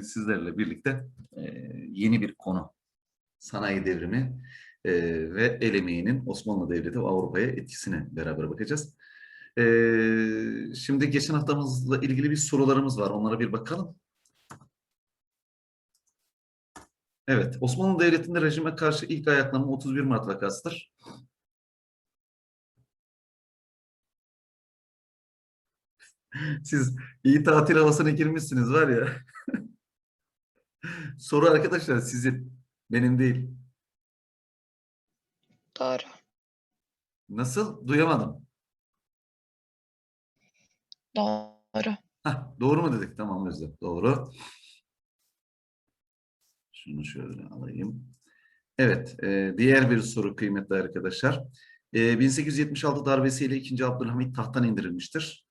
bugün sizlerle birlikte e, yeni bir konu. Sanayi devrimi e, ve el emeğinin Osmanlı Devleti ve Avrupa'ya etkisine beraber bakacağız. E, şimdi geçen haftamızla ilgili bir sorularımız var. Onlara bir bakalım. Evet, Osmanlı Devleti'nde rejime karşı ilk ayaklanma 31 Mart vakasıdır. Siz iyi tatil havasına girmişsiniz var ya. Soru arkadaşlar sizin, benim değil. Doğru. Nasıl? Duyamadım. Doğru. Hah, doğru mu dedik? Tamam Özlem. Doğru. Şunu şöyle alayım. Evet, e, diğer bir soru kıymetli arkadaşlar. E, 1876 darbesiyle 2. Abdülhamit tahttan indirilmiştir.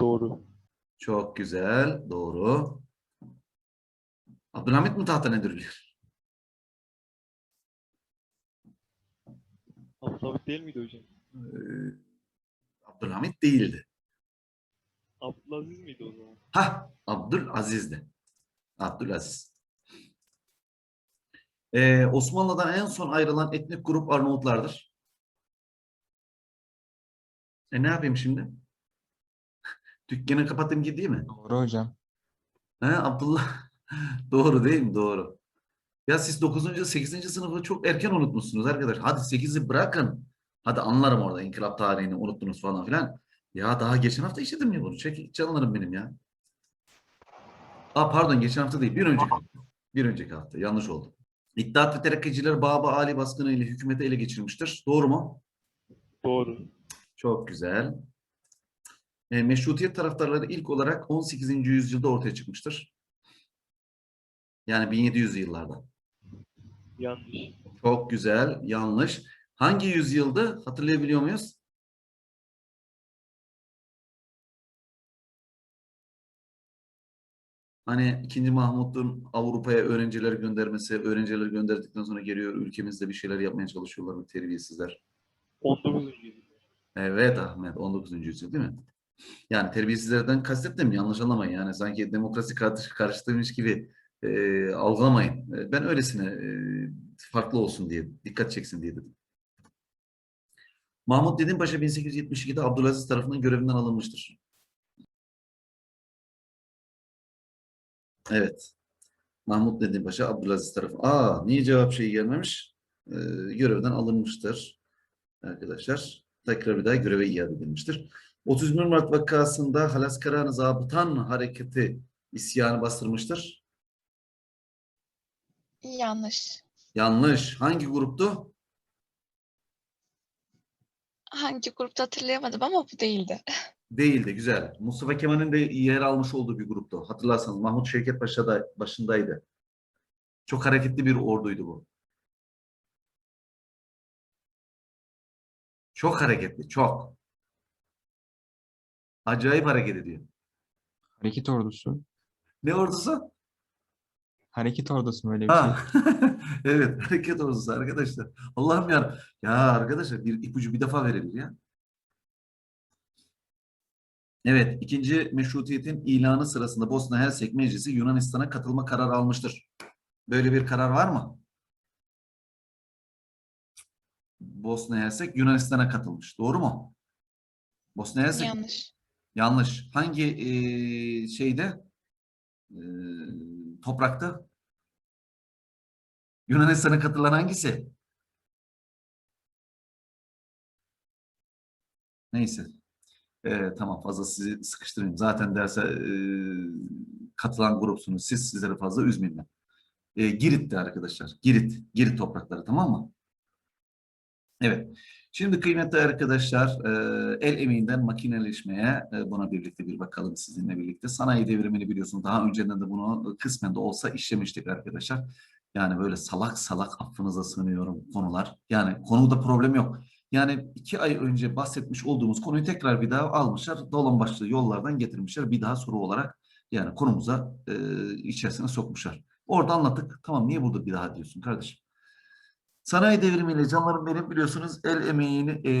Doğru. Çok güzel, doğru. Abdülhamit mi tahttan indiriliyor? Abdülhamit değil miydi hocam? E, Abdülhamit değildi. Abdülaziz miydi o zaman? Ha, Abdülaziz'di. Abdülaziz. Ee, Osmanlı'dan en son ayrılan etnik grup Arnavutlardır. E ne yapayım şimdi? Dükkanı kapatayım gideyim mi? Doğru hocam. He, Abdullah. Doğru değil mi? Doğru. Ya siz 9. 8. sınıfı çok erken unutmuşsunuz arkadaş. Hadi 8'i bırakın. Hadi anlarım orada inkılap tarihini unuttunuz falan filan. Ya daha geçen hafta işledim ya bunu. Çek canlarım benim ya. Aa pardon geçen hafta değil. Bir önceki hafta. Bir önceki hafta. Yanlış oldu. İttihat ve Terakkiçiler Baba Ali baskını ile hükümeti ele geçirmiştir. Doğru mu? Doğru. Çok güzel. E, meşrutiyet taraftarları ilk olarak 18. yüzyılda ortaya çıkmıştır. Yani 1700 yıllarda. Yanlış. Çok güzel. Yanlış. Hangi yüzyıldı? Hatırlayabiliyor muyuz? Hani 2. Mahmut'un Avrupa'ya öğrenciler göndermesi, öğrencileri gönderdikten sonra geliyor ülkemizde bir şeyler yapmaya çalışıyorlar bu terbiyesizler. 19. yüzyıl. Evet Ahmet 19. yüzyıl değil mi? Yani terbiyesizlerden kastettim yanlış anlamayın. Yani sanki demokrasi karşı, karşıtıymış gibi e, algılamayın. E, ben öylesine e, farklı olsun diye, dikkat çeksin diye dedim. Mahmut Dedin Paşa 1872'de Abdülaziz tarafından görevinden alınmıştır. Evet. Mahmut Dedin Paşa Abdülaziz tarafı. Aa niye cevap şeyi gelmemiş? Ee, görevden alınmıştır. Arkadaşlar tekrar bir daha göreve iade edilmiştir. 31 Mart vakasında Halaskaran Zabıtan Hareketi isyanı bastırmıştır. Yanlış. Yanlış. Hangi gruptu? Hangi grupta hatırlayamadım ama bu değildi. Değildi. Güzel. Mustafa Kemal'in de yer almış olduğu bir gruptu. Hatırlarsanız Mahmut Şevket Paşa da başındaydı. Çok hareketli bir orduydu bu. Çok hareketli. Çok. Acayip hareket ediyor. Hareket ordusu. Ne ordusu? Hareket ordusu mu öyle bir şey? Ha. evet. Hareket ordusu arkadaşlar. Allah'ım ya. Ya arkadaşlar bir ipucu bir defa verilir ya. Evet. ikinci meşrutiyetin ilanı sırasında Bosna Hersek Meclisi Yunanistan'a katılma kararı almıştır. Böyle bir karar var mı? Bosna Hersek Yunanistan'a katılmış. Doğru mu? Bosna Hersek Yanlış. yanlış. Hangi eee, şeyde eee, toprakta? Yunanistan'a katılan hangisi? Neyse. Ee, tamam fazla sizi sıkıştırmayayım. Zaten derse eee, katılan grupsunuz. Siz sizleri fazla üzmeyin ben. Ee, Girit'ti arkadaşlar. Girit. Girit toprakları tamam mı? Evet. Şimdi kıymetli arkadaşlar eee, el emeğinden makineleşmeye eee, buna birlikte bir bakalım sizinle birlikte. Sanayi devrimini biliyorsunuz. Daha önceden de bunu kısmen de olsa işlemiştik arkadaşlar. Yani böyle salak salak affınıza sığınıyorum konular. Yani konuda problem yok. Yani iki ay önce bahsetmiş olduğumuz konuyu tekrar bir daha almışlar. Dolan başlı yollardan getirmişler. Bir daha soru olarak yani konumuza eee içerisine sokmuşlar. Orada anlattık. Tamam niye burada bir daha diyorsun kardeşim? Sanayi devrimiyle canlarım benim biliyorsunuz el emeğini, e,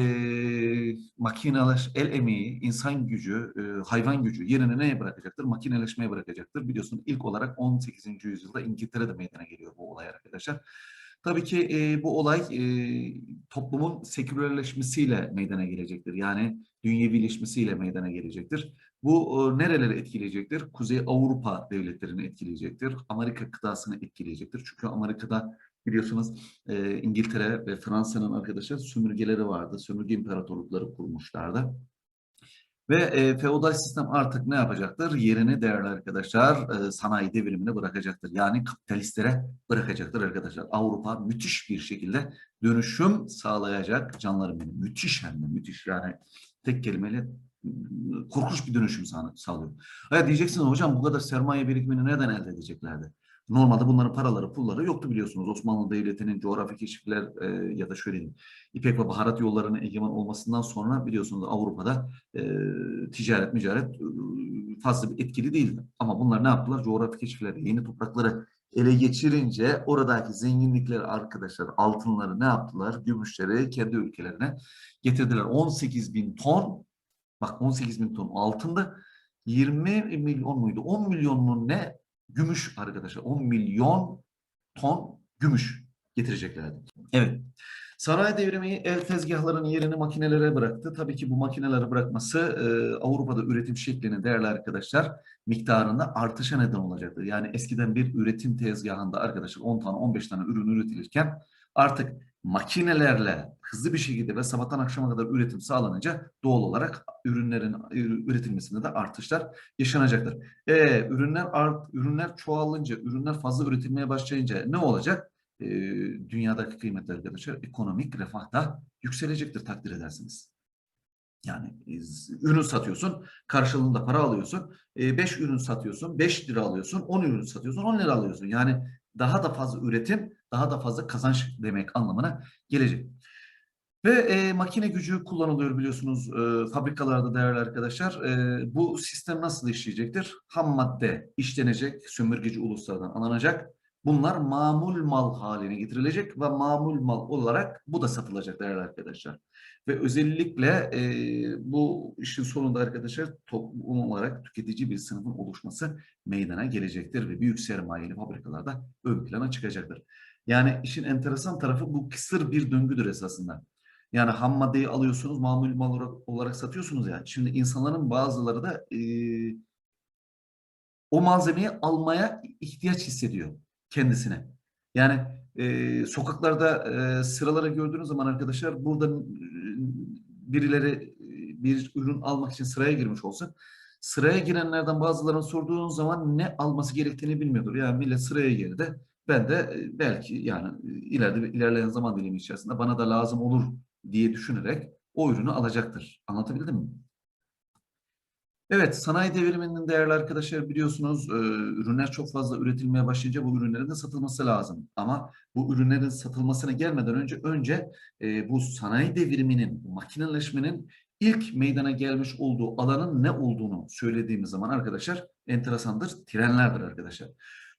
makineleş, el emeği, insan gücü, e, hayvan gücü yerini neye bırakacaktır? Makineleşmeye bırakacaktır. Biliyorsunuz ilk olarak 18. yüzyılda İngiltere'de meydana geliyor bu olay arkadaşlar. Tabii ki e, bu olay e, toplumun sekülerleşmesiyle meydana gelecektir. Yani dünyevileşmesiyle meydana gelecektir. Bu e, nereleri etkileyecektir? Kuzey Avrupa devletlerini etkileyecektir. Amerika kıtasını etkileyecektir. Çünkü Amerika'da biliyorsunuz e, İngiltere ve Fransa'nın arkadaşlar sömürgeleri vardı. Sömürge imparatorlukları kurmuşlardı. Ve e, feodal sistem artık ne yapacaktır? Yerini değerli arkadaşlar e, sanayi devrimine bırakacaktır. Yani kapitalistlere bırakacaktır arkadaşlar. Avrupa müthiş bir şekilde dönüşüm sağlayacak canlarım benim. Müthiş hem de müthiş yani tek kelimeyle korkunç bir dönüşüm sağ- sağlıyor. Ha diyeceksiniz hocam bu kadar sermaye birikimini neden elde edeceklerdi? Normalde bunların paraları, pulları yoktu biliyorsunuz. Osmanlı Devleti'nin coğrafi keşifler e, ya da şöyle İpek ve baharat yollarının egemen olmasından sonra biliyorsunuz Avrupa'da e, ticaret, mücaret e, fazla bir etkili değildi. Ama bunlar ne yaptılar? Coğrafi keşifler, yeni toprakları ele geçirince oradaki zenginlikleri arkadaşlar, altınları ne yaptılar? Gümüşleri kendi ülkelerine getirdiler. 18 bin ton, bak 18 bin ton altında 20 milyon muydu? 10 milyon mu ne? Gümüş arkadaşlar. 10 milyon ton gümüş getireceklerdi. Evet. Sanayi devrimi el tezgahlarının yerini makinelere bıraktı. Tabii ki bu makineleri bırakması e, Avrupa'da üretim şeklini değerli arkadaşlar miktarında artışa neden olacaktır. Yani eskiden bir üretim tezgahında arkadaşlar 10 tane 15 tane ürün üretilirken artık makinelerle hızlı bir şekilde ve sabahtan akşama kadar üretim sağlanınca doğal olarak ürünlerin üretilmesinde de artışlar yaşanacaktır. E, ürünler art, ürünler çoğalınca, ürünler fazla üretilmeye başlayınca ne olacak? E, dünyadaki kıymetli arkadaşlar ekonomik refah da yükselecektir takdir edersiniz. Yani e, ürün satıyorsun, karşılığında para alıyorsun. 5 ürün satıyorsun, 5 lira alıyorsun, 10 ürün satıyorsun, 10 lira alıyorsun. Yani daha da fazla üretim, daha da fazla kazanç demek anlamına gelecek. Ve e, makine gücü kullanılıyor biliyorsunuz e, fabrikalarda değerli arkadaşlar. E, bu sistem nasıl işleyecektir? Ham madde işlenecek, sömürgeci uluslardan alınacak. Bunlar mamul mal haline getirilecek ve mamul mal olarak bu da satılacak değerli arkadaşlar. Ve özellikle e, bu işin sonunda arkadaşlar toplum olarak tüketici bir sınıfın oluşması meydana gelecektir ve büyük sermayeli fabrikalarda ön plana çıkacaktır. Yani işin enteresan tarafı bu kısır bir döngüdür esasında. Yani ham maddeyi alıyorsunuz, mamul mal olarak, olarak satıyorsunuz ya. Şimdi insanların bazıları da e, o malzemeyi almaya ihtiyaç hissediyor kendisine. Yani e, sokaklarda e, sıraları gördüğünüz zaman arkadaşlar burada e, birileri e, bir ürün almak için sıraya girmiş olsa sıraya girenlerden bazılarına sorduğunuz zaman ne alması gerektiğini bilmiyordur. Yani millet sıraya girdi. Ben de e, belki yani e, ileride ilerleyen zaman dilimi içerisinde bana da lazım olur diye düşünerek o ürünü alacaktır. Anlatabildim mi? Evet, sanayi devriminin değerli arkadaşlar biliyorsunuz e, ürünler çok fazla üretilmeye başlayınca bu ürünlerin de satılması lazım. Ama bu ürünlerin satılmasına gelmeden önce önce e, bu sanayi devriminin, bu makineleşmenin ilk meydana gelmiş olduğu alanın ne olduğunu söylediğimiz zaman arkadaşlar enteresandır. Trenlerdir arkadaşlar.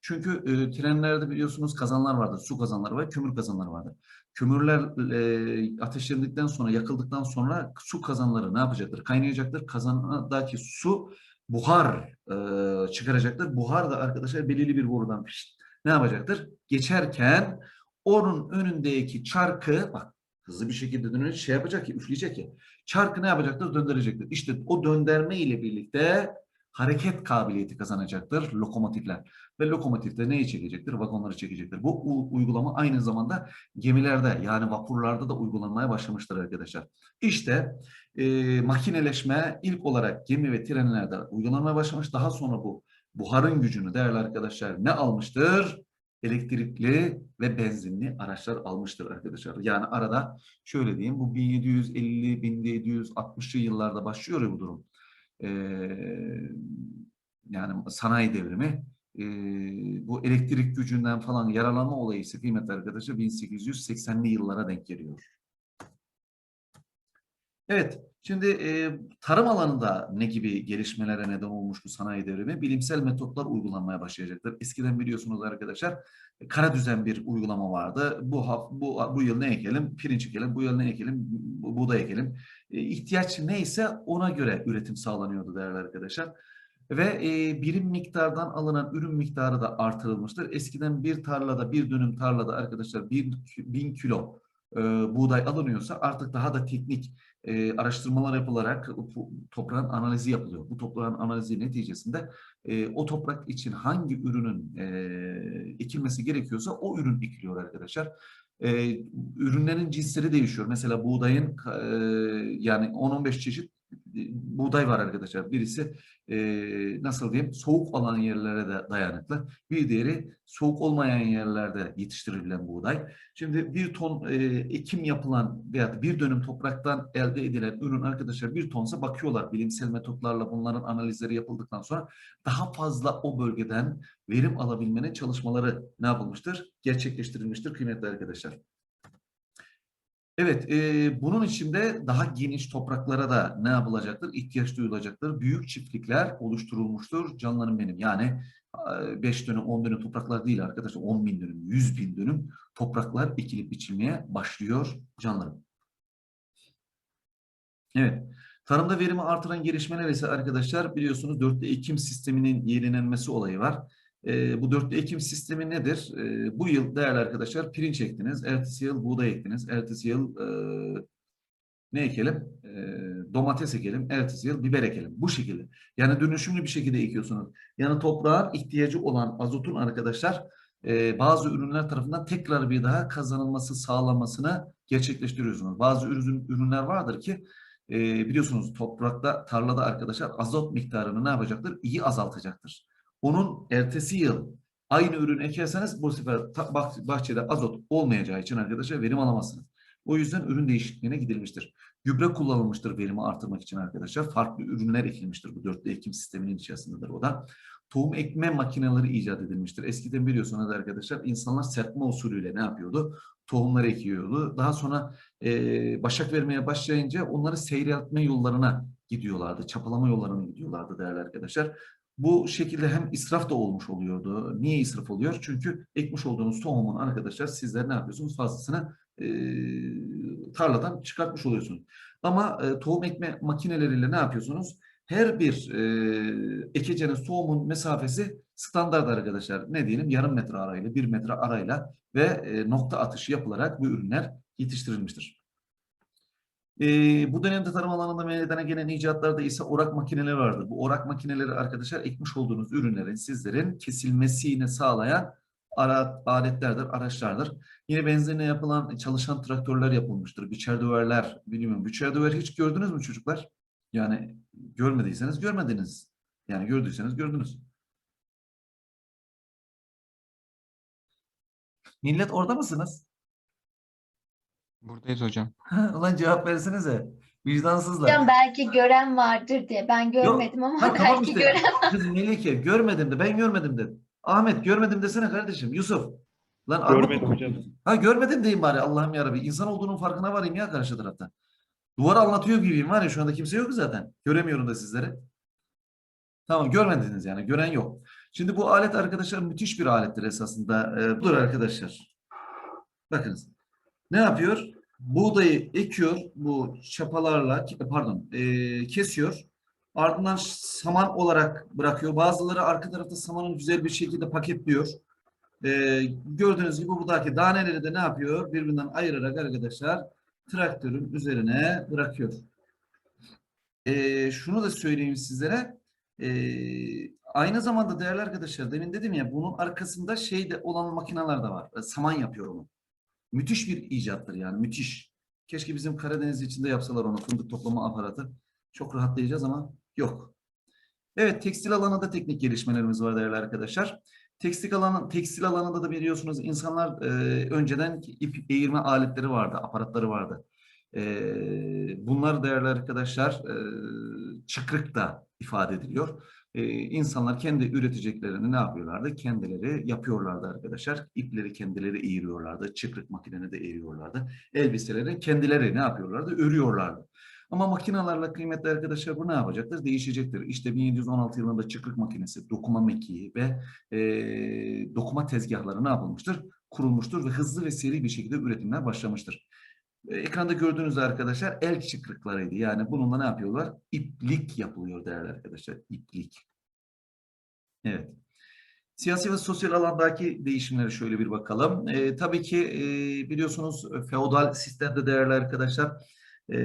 Çünkü e, trenlerde biliyorsunuz kazanlar vardır. Su kazanları ve kömür kazanları vardır. Kömürler e, ateşlendikten sonra, yakıldıktan sonra su kazanları ne yapacaktır? Kaynayacaktır. Kazandaki su buhar e, çıkaracaktır. Buhar da arkadaşlar belirli bir borudan pişt, ne yapacaktır? Geçerken onun önündeki çarkı bak hızlı bir şekilde dönecek şey yapacak ya üfleyecek ya. Çarkı ne yapacaktır? Döndürecektir. İşte o döndürme ile birlikte hareket kabiliyeti kazanacaktır lokomotifler. Ve lokomotifte neyi çekecektir? Vagonları çekecektir. Bu uygulama aynı zamanda gemilerde yani vapurlarda da uygulanmaya başlamıştır arkadaşlar. İşte e, makineleşme ilk olarak gemi ve trenlerde uygulanmaya başlamış. Daha sonra bu buharın gücünü değerli arkadaşlar ne almıştır? Elektrikli ve benzinli araçlar almıştır arkadaşlar. Yani arada şöyle diyeyim bu 1750-1760'lı yıllarda başlıyor ya bu durum. Yani sanayi devrimi e, bu elektrik gücünden falan yararlanma olayı ise kıymetli arkadaşlar 1880'li yıllara denk geliyor. Evet, Şimdi e, tarım alanında ne gibi gelişmelere neden olmuş bu sanayi devrimi? Bilimsel metotlar uygulanmaya başlayacaktır. Eskiden biliyorsunuz arkadaşlar e, kara düzen bir uygulama vardı. Bu haf- bu bu yıl ne ekelim? Pirinç ekelim. Bu yıl ne ekelim? Bu- Buğday ekelim. E, ihtiyaç neyse ona göre üretim sağlanıyordu değerli arkadaşlar. Ve e, birim miktardan alınan ürün miktarı da artırılmıştır. Eskiden bir tarlada, bir dönüm tarlada arkadaşlar bir, bin kilo e, buğday alınıyorsa artık daha da teknik e, araştırmalar yapılarak toprağın analizi yapılıyor. Bu toprağın analizi neticesinde e, o toprak için hangi ürünün e, ekilmesi gerekiyorsa o ürün ekiliyor arkadaşlar. E, ürünlerin cinsleri değişiyor. Mesela buğdayın e, yani 10-15 çeşit buğday var arkadaşlar. Birisi e, nasıl diyeyim soğuk olan yerlere de dayanıklı. Bir diğeri soğuk olmayan yerlerde yetiştirilen buğday. Şimdi bir ton e, ekim yapılan veya bir dönüm topraktan elde edilen ürün arkadaşlar bir tonsa bakıyorlar bilimsel metotlarla bunların analizleri yapıldıktan sonra daha fazla o bölgeden verim alabilmenin çalışmaları ne yapılmıştır? Gerçekleştirilmiştir kıymetli arkadaşlar. Evet, e, bunun içinde daha geniş topraklara da ne yapılacaktır? İhtiyaç duyulacaktır. Büyük çiftlikler oluşturulmuştur. Canlarım benim. Yani 5 dönüm, 10 dönüm topraklar değil arkadaşlar. 10 bin dönüm, 100 bin dönüm topraklar ekilip biçilmeye başlıyor canlarım. Evet. Tarımda verimi artıran gelişmeler ise arkadaşlar biliyorsunuz dörtlü ekim sisteminin yenilenmesi olayı var. E, bu dörtlü ekim sistemi nedir? E, bu yıl değerli arkadaşlar pirinç ektiniz, ertesi yıl buğday ektiniz, ertesi yıl e, ne ekelim? E, domates ekelim, ertesi yıl biber ekelim. Bu şekilde. Yani dönüşümlü bir şekilde ekiyorsunuz. Yani toprağın ihtiyacı olan azotun arkadaşlar e, bazı ürünler tarafından tekrar bir daha kazanılması sağlanmasını gerçekleştiriyorsunuz. Bazı ürün, ürünler vardır ki e, biliyorsunuz toprakta, tarlada arkadaşlar azot miktarını ne yapacaktır? İyi azaltacaktır. Onun ertesi yıl aynı ürün ekerseniz bu sefer bahçede azot olmayacağı için arkadaşlar verim alamazsınız. O yüzden ürün değişikliğine gidilmiştir. Gübre kullanılmıştır verimi artırmak için arkadaşlar. Farklı ürünler ekilmiştir bu dörtlü ekim sisteminin içerisindedir o da. Tohum ekme makineleri icat edilmiştir. Eskiden biliyorsunuz arkadaşlar insanlar serpme usulüyle ne yapıyordu? Tohumları ekiyordu. Daha sonra e, başak vermeye başlayınca onları seyreltme yollarına gidiyorlardı. Çapalama yollarına gidiyorlardı değerli arkadaşlar. Bu şekilde hem israf da olmuş oluyordu. Niye israf oluyor? Çünkü ekmiş olduğunuz tohumun arkadaşlar sizler ne yapıyorsunuz? Fazlasını e, tarladan çıkartmış oluyorsunuz. Ama e, tohum ekme makineleriyle ne yapıyorsunuz? Her bir e, ekeceğiniz tohumun mesafesi standart arkadaşlar. Ne diyelim? Yarım metre arayla, bir metre arayla ve e, nokta atışı yapılarak bu ürünler yetiştirilmiştir. E, bu dönemde tarım alanında meydana gelen icatlarda ise orak makineleri vardı. Bu orak makineleri arkadaşlar ekmiş olduğunuz ürünlerin sizlerin kesilmesini sağlayan ara, aletlerdir, araçlardır. Yine benzerine yapılan çalışan traktörler yapılmıştır. Biçer döverler, bilmiyorum. Biçer döver hiç gördünüz mü çocuklar? Yani görmediyseniz görmediniz. Yani gördüyseniz gördünüz. Millet orada mısınız? Buradayız hocam. Ulan cevap versenize. Vicdansızlar. Hocam belki gören vardır diye. Ben görmedim ama Ha, tamam belki işte. gören Kız Melike görmedim de ben görmedim de. Ahmet görmedim desene kardeşim. Yusuf. Lan armut Görmedim hocam. Ha görmedim diyeyim bari Allah'ım yarabbi. İnsan olduğunun farkına varayım ya karşı tarafta. Duvar anlatıyor gibiyim var ya şu anda kimse yok zaten. Göremiyorum da sizleri. Tamam görmediniz yani gören yok. Şimdi bu alet arkadaşlar müthiş bir alettir esasında. Ee, budur arkadaşlar. Bakınız. Ne yapıyor? Buğdayı ekiyor bu çapalarla pardon ee, kesiyor. Ardından saman olarak bırakıyor. Bazıları arka tarafta samanın güzel bir şekilde paketliyor. Ee, gördüğünüz gibi buradaki daneleri de ne yapıyor? Birbirinden ayırarak arkadaşlar traktörün üzerine bırakıyor. Ee, şunu da söyleyeyim sizlere. Ee, aynı zamanda değerli arkadaşlar demin dedim ya bunun arkasında şeyde olan makineler de var. Ee, Saman yapıyor onu. Müthiş bir icattır yani müthiş. Keşke bizim Karadeniz içinde yapsalar onu fındık toplama aparatı. Çok rahatlayacağız ama yok. Evet tekstil alanında teknik gelişmelerimiz var değerli arkadaşlar. Tekstil alanı, tekstil alanında da biliyorsunuz insanlar e, önceden ip eğirme aletleri vardı, aparatları vardı. E, bunlar değerli arkadaşlar e, çıkrık da ifade ediliyor. E, insanlar kendi üreteceklerini ne yapıyorlardı? Kendileri yapıyorlardı arkadaşlar. İpleri kendileri eğiriyorlardı. Çıkrık makineni de eğiriyorlardı. Elbiseleri kendileri ne yapıyorlardı? Örüyorlardı. Ama makinelerle kıymetli arkadaşlar bu ne yapacaktır? Değişecektir. İşte 1716 yılında çıkrık makinesi, dokuma mekiği ve e, dokuma tezgahları ne yapılmıştır? Kurulmuştur ve hızlı ve seri bir şekilde üretimler başlamıştır. E, Ekranda gördüğünüz arkadaşlar el çıkrıklarıydı. Yani bununla ne yapıyorlar? İplik yapılıyor değerli arkadaşlar. İplik. Evet. Siyasi ve sosyal alandaki değişimlere şöyle bir bakalım. E, tabii ki e, biliyorsunuz feodal sistemde değerli arkadaşlar e,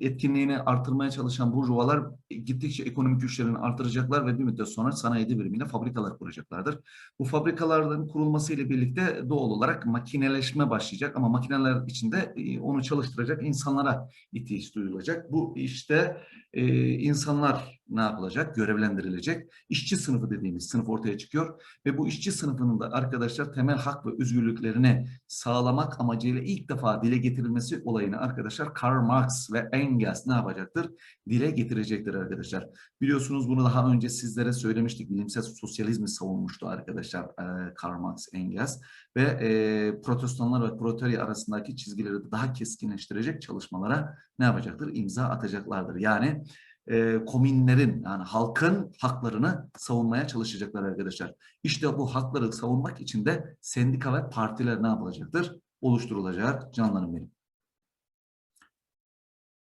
etkinliğini artırmaya çalışan burjuvalar gittikçe ekonomik güçlerini artıracaklar ve bir müddet sonra sanayi devrimiyle fabrikalar kuracaklardır. Bu fabrikaların kurulmasıyla birlikte doğal olarak makineleşme başlayacak ama makineler içinde e, onu çalıştıracak insanlara ihtiyaç duyulacak. Bu işte e, insanlar ne yapılacak? Görevlendirilecek. İşçi sınıfı dediğimiz sınıf ortaya çıkıyor ve bu işçi sınıfının da arkadaşlar temel hak ve özgürlüklerini sağlamak amacıyla ilk defa dile getirilmesi olayını arkadaşlar Karl Marx ve Engels ne yapacaktır? Dile getirecektir arkadaşlar. Biliyorsunuz bunu daha önce sizlere söylemiştik. Bilimsel sosyalizmi savunmuştu arkadaşlar e, Karl Marx, Engels ve e, protestanlar ve proletariat arasındaki çizgileri daha keskinleştirecek çalışmalara ne yapacaktır? İmza atacaklardır. Yani e, komünlerin yani halkın haklarını savunmaya çalışacaklar arkadaşlar. İşte bu hakları savunmak için de sendika ve partiler ne yapılacaktır? Oluşturulacak canlarım benim.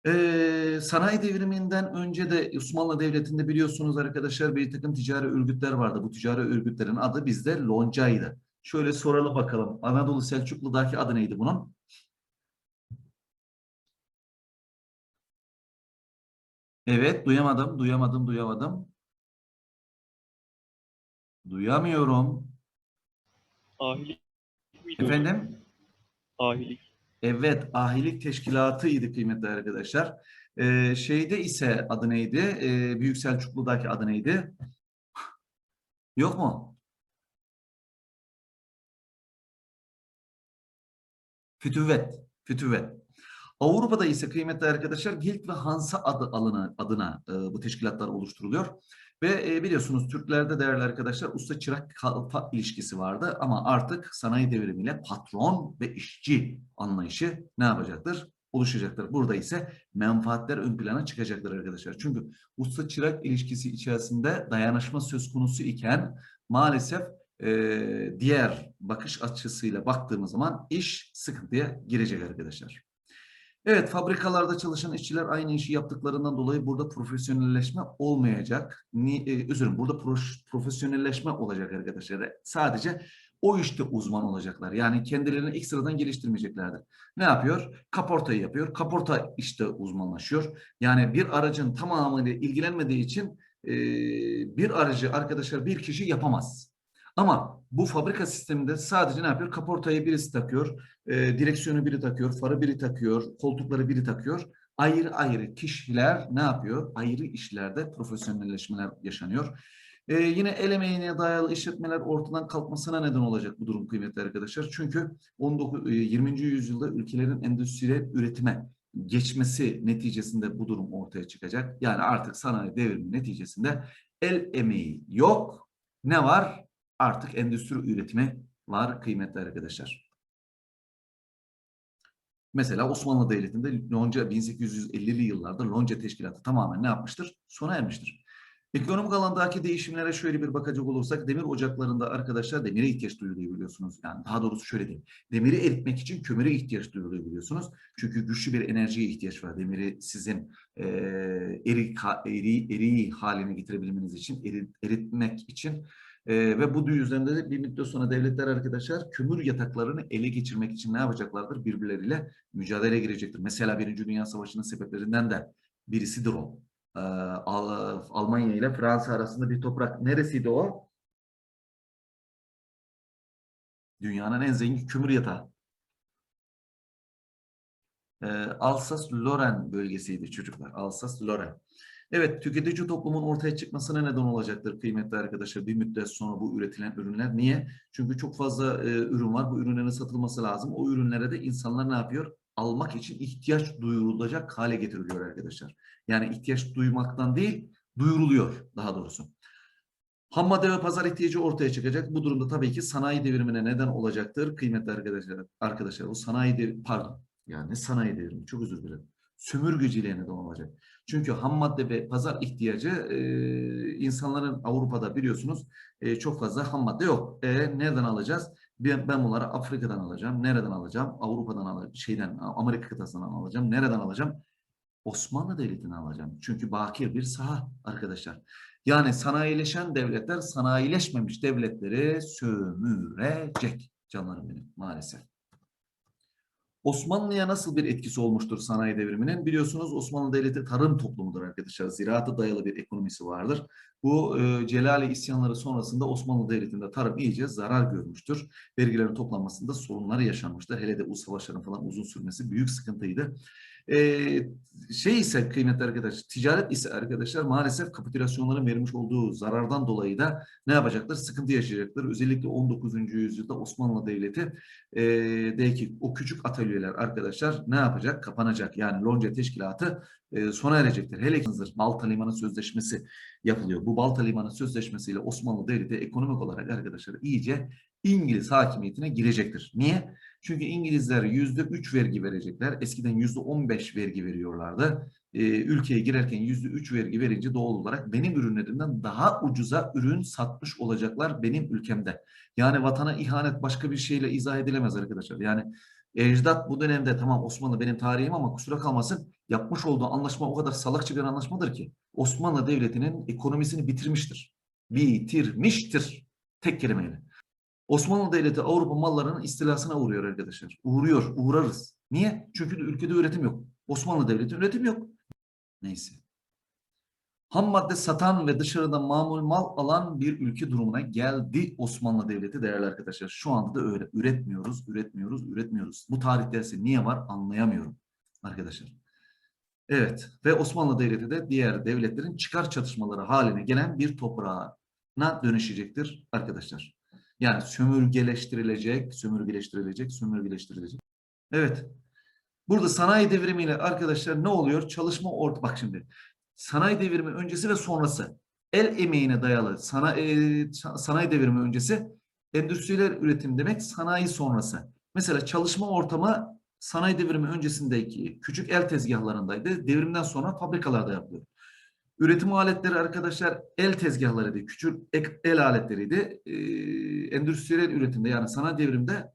Ee, sanayi devriminden önce de Osmanlı Devleti'nde biliyorsunuz arkadaşlar bir takım ticari örgütler vardı. Bu ticari örgütlerin adı bizde loncaydı. Şöyle soralım bakalım. Anadolu Selçuklu'daki adı neydi bunun? Evet, duyamadım, duyamadım, duyamadım. Duyamıyorum. Ahilik miydi? Efendim? Ahilik. Evet, ahilik teşkilatıydı kıymetli arkadaşlar. Ee, şeyde ise adı neydi? Ee, Büyük Selçuklu'daki adı neydi? Yok mu? Fütüvvet, fütüvvet. Avrupa'da ise kıymetli arkadaşlar Gilt ve Hansa adı alına, adına e, bu teşkilatlar oluşturuluyor. Ve e, biliyorsunuz Türklerde değerli arkadaşlar usta çırak kalfa ilişkisi vardı ama artık sanayi devrimiyle patron ve işçi anlayışı ne yapacaktır? Oluşacaktır. Burada ise menfaatler ön plana çıkacaktır arkadaşlar. Çünkü usta çırak ilişkisi içerisinde dayanışma söz konusu iken maalesef e, diğer bakış açısıyla baktığımız zaman iş sıkıntıya girecek arkadaşlar. Evet, fabrikalarda çalışan işçiler aynı işi yaptıklarından dolayı burada profesyonelleşme olmayacak. Ni, e, özür burada pro- profesyonelleşme olacak arkadaşlar. Sadece o işte uzman olacaklar. Yani kendilerini ekstradan geliştirmeyeceklerdir. Ne yapıyor? Kaportayı yapıyor. Kaporta işte uzmanlaşıyor. Yani bir aracın tamamıyla ilgilenmediği için e, bir aracı arkadaşlar bir kişi yapamaz. Ama bu fabrika sisteminde sadece ne yapıyor? Kaportayı birisi takıyor, e, direksiyonu biri takıyor, farı biri takıyor, koltukları biri takıyor. Ayrı ayrı kişiler ne yapıyor? Ayrı işlerde profesyonelleşmeler yaşanıyor. E, yine el emeğine dayalı işletmeler ortadan kalkmasına neden olacak bu durum kıymetli arkadaşlar. Çünkü 19, e, 20. yüzyılda ülkelerin endüstriyel üretime geçmesi neticesinde bu durum ortaya çıkacak. Yani artık sanayi devrimi neticesinde el emeği yok. Ne var? Artık endüstri üretimi var kıymetli arkadaşlar. Mesela Osmanlı Devleti'nde lonca 1850'li yıllarda lonca teşkilatı tamamen ne yapmıştır? Sona ermiştir. Ekonomik alandaki değişimlere şöyle bir bakacak olursak demir ocaklarında arkadaşlar demire ihtiyaç duyuluyor biliyorsunuz. Yani daha doğrusu şöyle diyeyim. Demiri eritmek için kömüre ihtiyaç duyuluyor biliyorsunuz. Çünkü güçlü bir enerjiye ihtiyaç var. Demiri sizin e, eri, eri, eri haline getirebilmeniz için, eri, eritmek için ee, ve bu yüzden de bir müddet sonra devletler arkadaşlar kömür yataklarını ele geçirmek için ne yapacaklardır? Birbirleriyle mücadele girecektir. Mesela Birinci Dünya Savaşı'nın sebeplerinden de birisidir o. Ee, Al- Almanya ile Fransa arasında bir toprak. Neresiydi o? Dünyanın en zengin kömür yatağı. Ee, Alsas-Lorraine bölgesiydi çocuklar. Alsas-Lorraine. Evet, tüketici toplumun ortaya çıkmasına neden olacaktır kıymetli arkadaşlar bir müddet sonra bu üretilen ürünler. Niye? Çünkü çok fazla e, ürün var. Bu ürünlerin satılması lazım. O ürünlere de insanlar ne yapıyor? Almak için ihtiyaç duyurulacak hale getiriliyor arkadaşlar. Yani ihtiyaç duymaktan değil, duyuruluyor daha doğrusu. Ham madde ve pazar ihtiyacı ortaya çıkacak. Bu durumda tabii ki sanayi devrimine neden olacaktır kıymetli arkadaşlar. Arkadaşlar o sanayi dev pardon yani sanayi devrimi çok özür dilerim. Sömürgeciliğe neden olacak. Çünkü ham madde ve pazar ihtiyacı e, insanların Avrupa'da biliyorsunuz e, çok fazla ham madde yok. E, nereden alacağız? Ben, ben bunları Afrika'dan alacağım. Nereden alacağım? Avrupa'dan alacağım. Şeyden, Amerika kıtasından alacağım. Nereden alacağım? Osmanlı Devleti'ni alacağım. Çünkü bakir bir saha arkadaşlar. Yani sanayileşen devletler sanayileşmemiş devletleri sömürecek canlarım benim maalesef. Osmanlı'ya nasıl bir etkisi olmuştur sanayi devriminin? Biliyorsunuz Osmanlı Devleti tarım toplumudur arkadaşlar. Ziraata dayalı bir ekonomisi vardır. Bu e, Celali isyanları sonrasında Osmanlı Devleti'nde tarım iyice zarar görmüştür. Vergilerin toplanmasında sorunlar yaşanmıştır. Hele de bu savaşların falan uzun sürmesi büyük sıkıntıydı. Ee, şey ise kıymetli arkadaşlar, ticaret ise arkadaşlar maalesef kapitülasyonların vermiş olduğu zarardan dolayı da ne yapacaklar? Sıkıntı yaşayacaklar. Özellikle 19. yüzyılda Osmanlı Devleti e, deki o küçük atölyeler arkadaşlar ne yapacak? Kapanacak. Yani Lonca Teşkilatı e, sona erecektir. Hele ki Balta Limanı Sözleşmesi yapılıyor. Bu Balta Limanı Sözleşmesi ile Osmanlı Devleti ekonomik olarak arkadaşlar iyice İngiliz hakimiyetine girecektir. Niye? Çünkü İngilizler yüzde üç vergi verecekler. Eskiden yüzde on beş vergi veriyorlardı. Ee, ülkeye girerken yüzde üç vergi verince doğal olarak benim ürünlerimden daha ucuza ürün satmış olacaklar benim ülkemde. Yani vatana ihanet başka bir şeyle izah edilemez arkadaşlar. Yani ecdat bu dönemde tamam Osmanlı benim tarihim ama kusura kalmasın yapmış olduğu anlaşma o kadar salakça bir anlaşmadır ki Osmanlı Devleti'nin ekonomisini bitirmiştir. Bitirmiştir. Tek kelimeyle. Osmanlı Devleti Avrupa mallarının istilasına uğruyor arkadaşlar. Uğruyor, uğrarız. Niye? Çünkü ülkede üretim yok. Osmanlı Devleti üretim yok. Neyse. Ham madde satan ve dışarıdan mamul mal alan bir ülke durumuna geldi Osmanlı Devleti değerli arkadaşlar. Şu anda da öyle. Üretmiyoruz, üretmiyoruz, üretmiyoruz. Bu tarih dersi niye var anlayamıyorum arkadaşlar. Evet ve Osmanlı Devleti de diğer devletlerin çıkar çatışmaları haline gelen bir toprağına dönüşecektir arkadaşlar. Yani sömürgeleştirilecek, sömürgeleştirilecek, sömürgeleştirilecek. Evet. Burada sanayi devrimiyle arkadaşlar ne oluyor? Çalışma orta bak şimdi. Sanayi devrimi öncesi ve sonrası. El emeğine dayalı sanayi, sanayi devrimi öncesi endüstriyel üretim demek sanayi sonrası. Mesela çalışma ortamı sanayi devrimi öncesindeki küçük el tezgahlarındaydı. Devrimden sonra fabrikalarda yapılıyor. Üretim aletleri arkadaşlar el tezgahlarıydı, küçük el aletleriydi. Ee, endüstriyel üretimde yani sanayi devrimde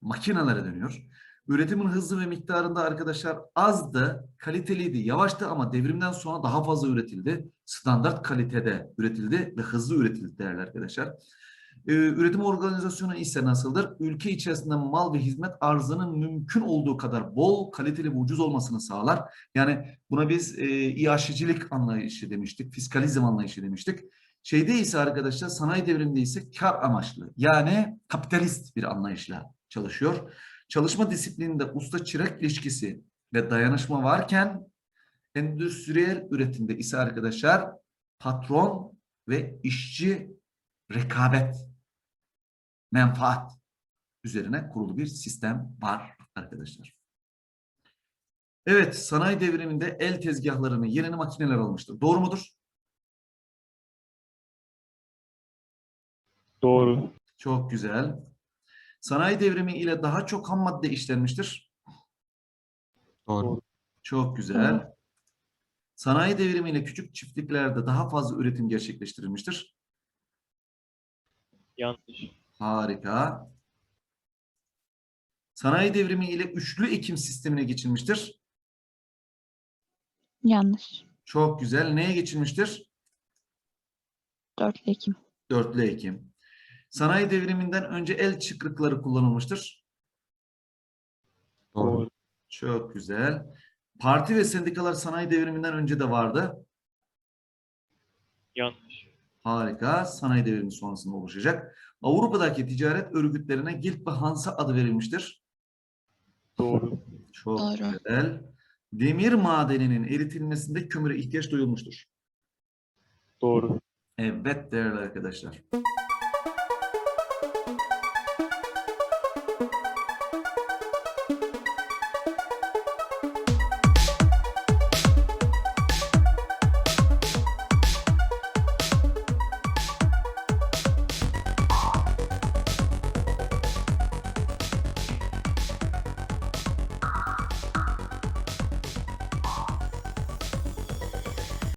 makinelere dönüyor. Üretimin hızı ve miktarında arkadaşlar azdı, kaliteliydi, yavaştı ama devrimden sonra daha fazla üretildi. Standart kalitede üretildi ve hızlı üretildi değerli arkadaşlar. Ee, üretim organizasyonu ise nasıldır? Ülke içerisinde mal ve hizmet arzının mümkün olduğu kadar bol, kaliteli ve ucuz olmasını sağlar. Yani buna biz e, iaşecilik anlayışı demiştik, fiskalizm anlayışı demiştik. Şeyde ise arkadaşlar sanayi devriminde ise kar amaçlı yani kapitalist bir anlayışla çalışıyor. Çalışma disiplininde usta çırak ilişkisi ve dayanışma varken endüstriyel üretimde ise arkadaşlar patron ve işçi rekabet, menfaat üzerine kurulu bir sistem var arkadaşlar. Evet, sanayi devriminde el tezgahlarını yerini makineler almıştır. Doğru mudur? Doğru. Çok güzel. Sanayi devrimi ile daha çok ham madde işlenmiştir. Doğru. Çok güzel. Sanayi devrimi ile küçük çiftliklerde daha fazla üretim gerçekleştirilmiştir. Yanlış. Harika. Sanayi devrimi ile üçlü ekim sistemine geçilmiştir. Yanlış. Çok güzel. Neye geçilmiştir? 4 Ekim. Dörtlü ekim. Sanayi devriminden önce el çıkrıkları kullanılmıştır. Doğru. Doğru. Çok güzel. Parti ve sendikalar sanayi devriminden önce de vardı. Yanlış. Harika. Sanayi devrimi sonrasında oluşacak. Avrupa'daki ticaret örgütlerine Gilt ve Hansa adı verilmiştir. Doğru. Çok Doğru. güzel. Demir madeninin eritilmesinde kömüre ihtiyaç duyulmuştur. Doğru. Evet değerli arkadaşlar.